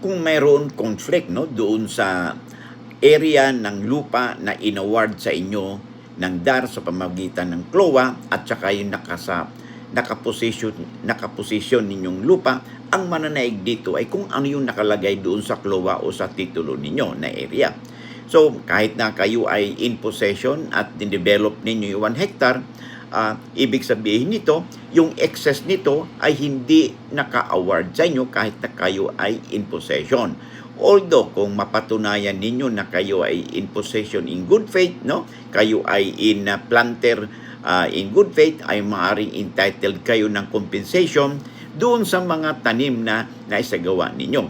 kung mayroon conflict no doon sa area ng lupa na inaward sa inyo ng DAR sa pamagitan ng CLOA at saka yung nakasa nakaposisyon nakaposisyon ninyong lupa ang mananaig dito ay kung ano yung nakalagay doon sa CLOA o sa titulo ninyo na area. So, kahit na kayo ay in possession at develop ninyo yung 1 hectare, ah, ibig sabihin nito, yung excess nito ay hindi naka-award sa inyo kahit na kayo ay in possession. Although, kung mapatunayan ninyo na kayo ay in possession in good faith, no? kayo ay in ah, planter ah, in good faith, ay maaaring entitled kayo ng compensation doon sa mga tanim na naisagawa ninyo.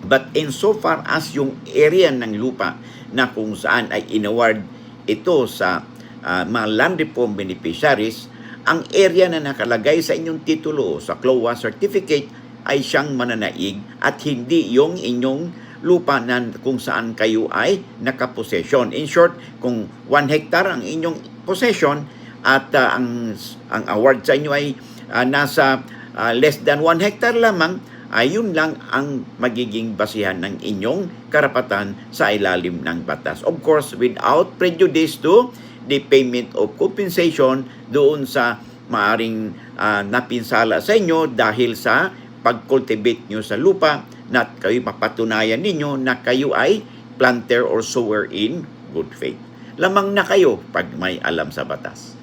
But in so far as yung area ng lupa na kung saan ay inaward ito sa ah, mga land reform beneficiaries, ang area na nakalagay sa inyong titulo sa CLOA certificate ay siyang mananaig at hindi yung inyong lupa na kung saan kayo ay nakaposesyon. In short, kung 1 hectare ang inyong possession at ah, ang ang award sa inyo ay ah, nasa ah, less than 1 hectare lamang, ayun lang ang magiging basihan ng inyong karapatan sa ilalim ng batas. Of course, without prejudice to the payment of compensation doon sa maaring ah, napinsala sa inyo dahil sa pag-cultivate nyo sa lupa na kayo mapatunayan ninyo na kayo ay planter or sower in good faith. Lamang na kayo pag may alam sa batas.